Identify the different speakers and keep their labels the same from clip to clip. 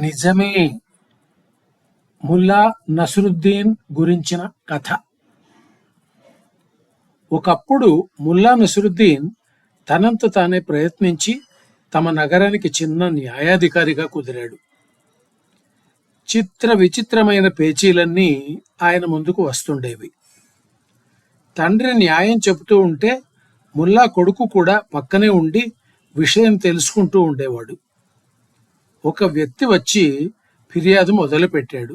Speaker 1: నిజమే. ముల్లా నసరుద్దీన్ గురించిన కథ. ఒకప్పుడు ముల్లా నసరుద్దీన్ తనంత తానే ప్రయత్నించి తమ నగరానికి చిన్న న్యాయాధికారిగా కుదిరాడు. చిత్ర విచిత్రమైన పేచీలన్నీ ఆయన ముందుకు వస్తుండేవి. తండ్రి న్యాయం చెబుతూ ఉంటే ముల్లా కొడుకు కూడా పక్కనే ఉండి విషయం తెలుసుకుంటూ ఉండేవాడు. ఒక వ్యక్తి వచ్చి ఫిర్యాదు మొదలుపెట్టాడు.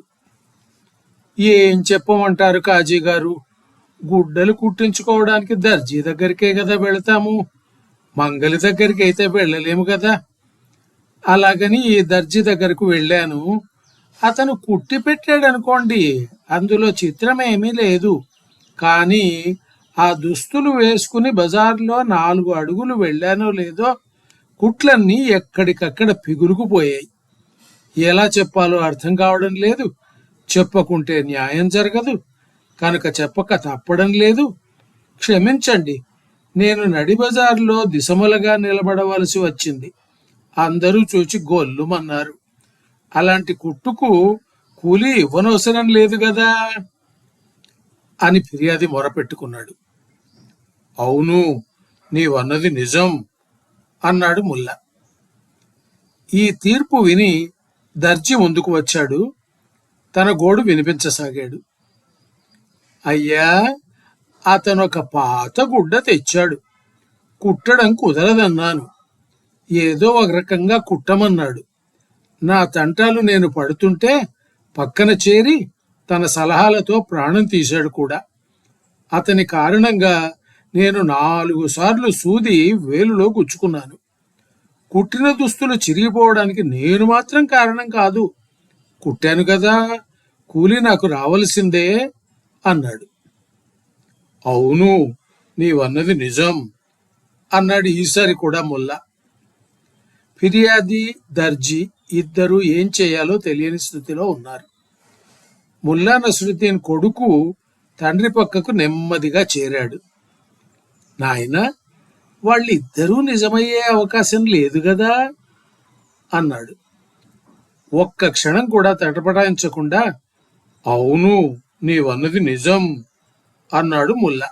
Speaker 1: ఏం చెప్పమంటారు కాజీ గారు? గుడ్డలు కుట్టించుకోవడానికి దర్జీ దగ్గరికే కదా వెళతాము. మంగలి దగ్గరికి అయితే వెళ్ళలేము కదా అలాగని ఈ దర్జీ దగ్గరకు వెళ్ళాను. అతను కుట్టి పెట్టాడు అనుకోండి అందులో చిత్రమేమీ లేదు. కానీ ఆ దుస్తులు వేసుకుని బజార్లో నాలుగు అడుగులు వెళ్ళానో లేదో కుట్లన్నీ ఎక్కడికక్కడ పిగురుకుపోయాయి ఎలా చెప్పాలో అర్థం కావడం లేదు. చెప్పకుంటే న్యాయం జరగదు. కనుక చెప్పక తప్పడం లేదు. క్షమించండి. నేను నడిబజార్లో దిశములగా నిలబడవలసి వచ్చింది. అందరూ చూచి గొల్లుమన్నారు. అలాంటి కుట్టుకు కూలి ఇవ్వనవసరం లేదు కదా అని ఫిర్యాది మొరపెట్టుకున్నాడు. అవును నీవన్నది నిజం. అన్నాడు ముల్లా. ఈ తీర్పు విని దర్జీ ముందుకు వచ్చాడు. తన గోడు వినిపించసాగాడు. అయ్యా అతనొక పాత గుడ్డ తెచ్చాడు. కుట్టడం కుదరదన్నాను. ఏదో ఒక రకంగా కుట్టమన్నాడు. నా తంటాలు నేను పడుతుంటే పక్కన చేరి తన సలహాలతో ప్రాణం తీశాడు కూడా. అతని కారణంగా నేను నాలుగు సార్లు సూది వేలులో గుచ్చుకున్నాను. కుట్టిన దుస్తులు చిరిగిపోవడానికి నేను మాత్రం కారణం కాదు. కుట్టాను కదా కూలి నాకు రావలసిందే అన్నాడు. అవును నీవన్నది నిజం అన్నాడు ఈసారి కూడా ముల్లా. ఫిర్యాది దర్జీ ఇద్దరు ఏం చేయాలో తెలియని స్థితిలో ఉన్నారు. ముల్లా నసరుద్దీన్ కొడుకు తండ్రి పక్కకు నెమ్మదిగా చేరాడు. నాయన వాళ్ళిద్దరూ నిజమయ్యే అవకాశం లేదు కదా అన్నాడు. ఒక్క క్షణం కూడా తటపటాయించకుండా అవును నీవన్నది నిజం అన్నాడు ముల్లా.